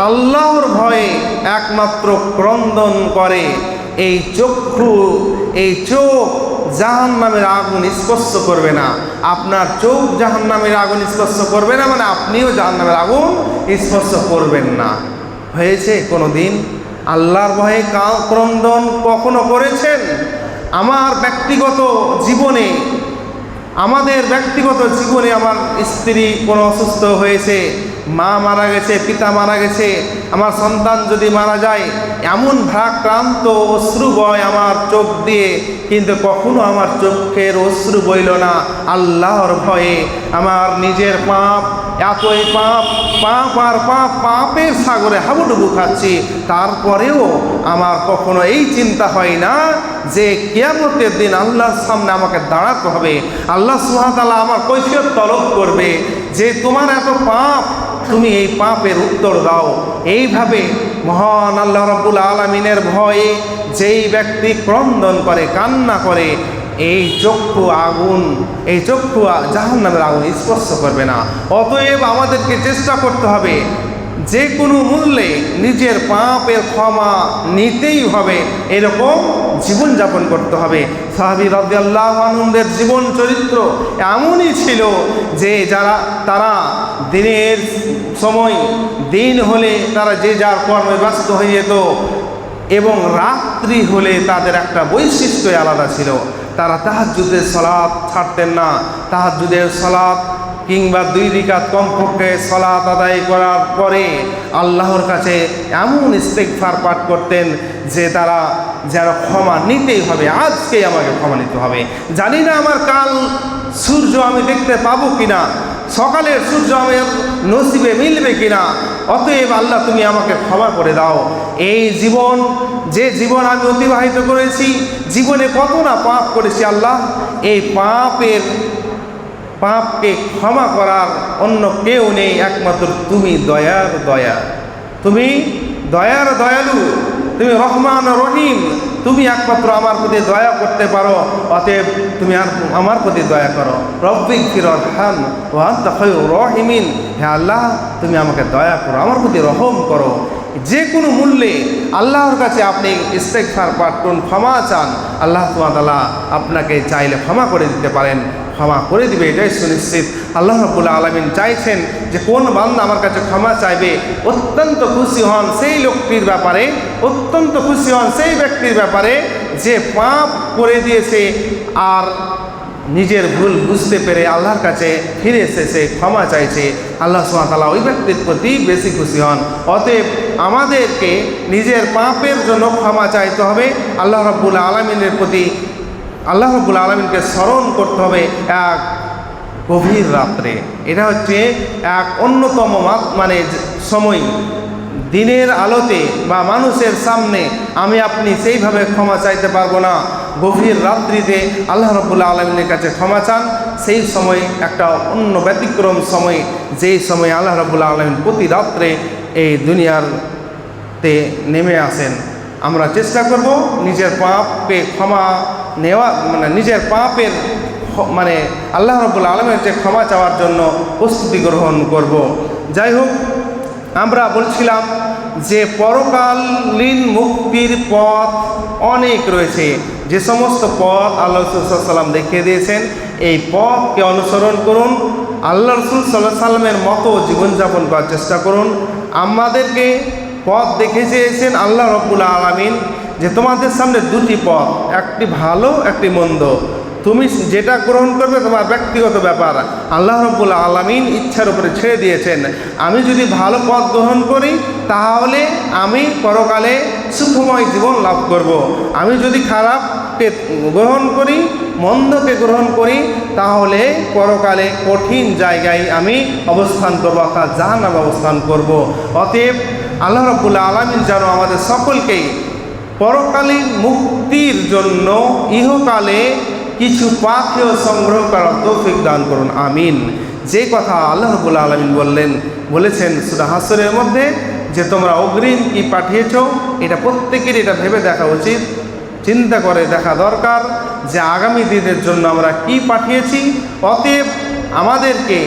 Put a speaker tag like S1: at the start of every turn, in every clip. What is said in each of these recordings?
S1: আল্লাহর ভয়ে একমাত্র ক্রন্দন করে। এই চক্ষু, এই চোখ জাহান নামের আগুন স্পর্শ করবে না। আপনার চোখ জাহান নামের আগুন স্পর্শ করবে না মানে আপনিও জাহান নামের আগুন স্পর্শ করবেন না। হয়েছে কোনো দিন আল্লাহর ভয়ে ক্রন্দন কখনো করেছেন? আমার ব্যক্তিগত জীবনে, আমাদের ব্যক্তিগত জীবনে আমার স্ত্রী কোনো অসুস্থ হয়েছে মা মারা গেছে, পিতা মারা গেছে, আমার সন্তান যদি মারা যায়, এমন ভারাক্রান্ত অশ্রু বয় আমার চোখ দিয়ে, কিন্তু কখনো আমার চোখের অশ্রু বইল না। আল্লাহর ভয়ে আমার নিজের পাপ, এতই পাপ পাপ আর পাপ, পাপের সাগরে হাবুডুবু খাচ্ছি। তারপরেও আমার কখনো এই চিন্তা হয় না যে কিয়ামতের দিন আল্লাহর সামনে আমাকে দাঁড়াতে হবে। আল্লাহ সুহাতালা আমার কৈফিয়ত তলব করবে যে তোমার এত পাপ তুমি এই পাপের উত্তর দাও। এইভাবে মহান আল্লাহ রব্বুল আলমিনের ভয়ে যেই ব্যক্তি ক্রন্দন করে, কান্না করে, এই চক্ষু আগুন, এই চক্ষু জাহান্নামের আগুন স্পর্শ করবে না। অতএব আমাদেরকে চেষ্টা করতে হবে যে কোনো মূল্যে নিজের পাপের ক্ষমা নিতেই হবে। এরকম জীবনযাপন করতে হবে। সাহাবি রাদিয়াল্লাহু আনন্দের জীবন চরিত্র এমনই ছিল যে যারা, তারা দিনের সময় দিন হলে তারা যে যার কর্মে ব্যস্ত হয়ে যেত এবং রাত্রি হলে তাদের একটা বৈশিষ্ট্য আলাদা ছিল। তারা তাহাজুদের সলাপ ছাড়তেন না। তাহাজুদের সলাপ কিংবা দুই রিকাত কমপক্ষে সলাত আদায় করার পরে আল্লাহর কাছে এমন ইস্তেকফার পাঠ করতেন যে তারা যেন ক্ষমা নিতেই হবে, আজকেই আমাকে ক্ষমা নিতে হবে। জানি না আমার কাল সূর্য আমি দেখতে পাবো কিনা, সকালের সূর্য আমার নসিবে মিলবে কিনা, অতএব আল্লাহ তুমি আমাকে ক্ষমা করে দাও। এই জীবন, যে জীবন আমি অতিবাহিত করেছি, জীবনে কত না পাপ করেছি আল্লাহ, এই পাপের পাপকে ক্ষমা করার অন্য কেউ নেই, একমাত্র তুমি দয়ার দয়া। তুমি দয়ার দয়ালু, তুমি রহমান রহিম। তুমি একমাত্র আমার প্রতি দয়া করতে পারো, অতএব তুমি আর আমার প্রতি দয়া করো। রব্বিক ফিরর হান ওয়ান রহিমিন। হে আল্লাহ, তুমি আমাকে দয়া করো, আমার প্রতি রহম করো। যে কোনো মূল্যে আল্লাহর কাছে আপনি ইস্তেকফার পাঠ করুন, ক্ষমা চান। আল্লাহ তালা আপনাকে চাইলে ক্ষমা করে দিতে পারেন। ক্ষমা করে দিবে, এটাই সুনিশ্চিত। আল্লাহ রবুল্লা আলমিন চাইছেন যে কোন বান্দা আমার কাছে ক্ষমা চাইবে, অত্যন্ত খুশি হন সেই লোকটির ব্যাপারে, অত্যন্ত খুশি হন সেই ব্যক্তির ব্যাপারে, যে পাপ করে দিয়েছে আর নিজের ভুল বুঝতে পেরে আল্লাহর কাছে ফিরে এসেছে, ক্ষমা চাইছে। আল্লাহ সুমাতালা ওই ব্যক্তির প্রতি বেশি খুশি হন। অতএব আমাদেরকে নিজের পাপের জন্য ক্ষমা চাইতে হবে। আল্লাহ রব্বুল আলমিনের প্রতি আল্লাহ রব্বুল আলমিনকে স্মরণ করতে হবে এক গভীর রাত্রে। এটা হচ্ছে এক অন্যতম মানে সময়। দিনের আলোতে বা মানুষের সামনে আমি আপনি সেইভাবে ক্ষমা চাইতে পারব না। গভীর রাত্রিতে আল্লাহ রবুল্লা আলমিনের কাছে ক্ষমা চান। সেই সময় একটা অন্য ব্যতিক্রম সময়, যেই সময় আল্লাহ রবুল্লা আলমিন প্রতি রাত্রে এই দুনিয়ারতে নেমে আসেন। আমরা চেষ্টা করব নিজের পাপকে ক্ষমা নেওয়া মানে নিজের পাপের মানে আল্লাহ রবুল্লা আলমের যে ক্ষমা চাওয়ার জন্য প্রস্তুতি গ্রহণ করব। যাই হোক, আমরা বলছিলাম যে পরকালীন মুক্তির পথ অনেক রয়েছে। যে সমস্ত পথ আল্লাহ সাল্লাম দেখিয়ে দিয়েছেন, এই পথকে অনুসরণ করুন, আল্লাহ রসুল সাল্লাহ সাল্লামের মতো জীবনযাপন করার চেষ্টা করুন। আমাদেরকে পথ দেখে চেয়েছেন আল্লাহ রব্বুল আলমিন। যে তোমাদের সামনে দুটি পথ, একটি ভালো, একটি মন্দ তুমি যেটা গ্রহণ করবে তোমার ব্যক্তিগত ব্যাপার আল্লাহ রব্বুল আলমিন ইচ্ছার উপরে ছেড়ে দিয়েছেন আমি যদি ভালো পথ গ্রহণ করি, তাহলে আমি পরকালে সুখময় জীবন লাভ করব। আমি যদি খারাপকে গ্রহণ করি, মন্দকে গ্রহণ করি, তাহলে পরকালে কঠিন জায়গায় আমি অবস্থান করব, অর্থাৎ জাহান্নাম অবস্থান করব। অতএব আল্লাহ রব্বুল্লা আলমিন যেন আমাদের সকলকেই পরকালীন মুক্তির জন্য ইহকালে কিছু পাখেও সংগ্রহ করার তৌফিক দান করুন, আমিন। যে কথা আল্লাহ রবুল্লা আলমিন বললেন, বলেছেন সুদা হাসরের মধ্যে যে তোমরা অগ্রিম কি পাঠিয়েছ, এটা প্রত্যেকের এটা ভেবে দেখা উচিত, চিন্তা করে দেখা দরকার যে আগামী দিনের জন্য আমরা কি পাঠিয়েছি, অতএব আমাদেরকে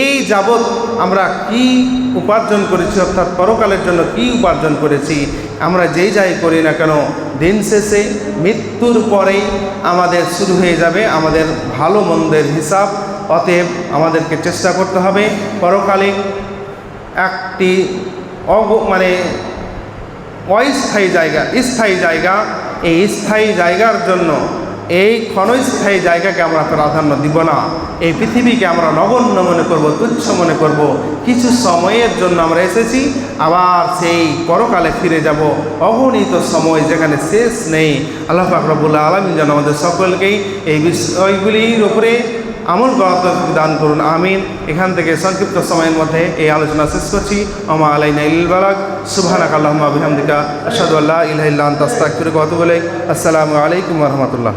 S1: এই যাবৎ আমরা কি উপার্জন করেছি, অর্থাৎ পরকালের জন্য কি উপার্জন করেছি আমরা যেই যাই করি না কেন, দিন শেষে মৃত্যুর পরেই আমাদের শুরু হয়ে যাবে আমাদের ভালো মন্দের হিসাব। অতএব আমাদেরকে চেষ্টা করতে হবে পরকালে একটি অগ মানে অস্থায়ী জায়গা, স্থায়ী জায়গা। এই স্থায়ী জায়গার জন্য এই ক্ষণস্থায়ী জায়গাকে আমরা প্রাধান্য দিব না। এই পৃথিবীকে আমরা নগণ্য মনে করব, তুচ্ছ মনে করব। কিছু সময়ের জন্য আমরা এসেছি, আবার সেই পরকালে ফিরে যাব। অগণিত সময় যেখানে শেষ নেই। আল্লাহ ফাকরবুল্লাহ আলমিন যেন আমাদের সকলকেই এই বিষয়গুলির উপরে আমল করার দান করুন, আমিন। এখান থেকে সংক্ষিপ্ত সময়ের মধ্যে এই আলোচনা শেষ করছি। আমা আলাইনা ইল বালাক সুবহানাক আল্লাহুম্মা বিহামদিকা। আশহাদু আল্লা আতুবু ইলাইক। আসসালামু আলাইকুম রাহমাতুল্লাহ।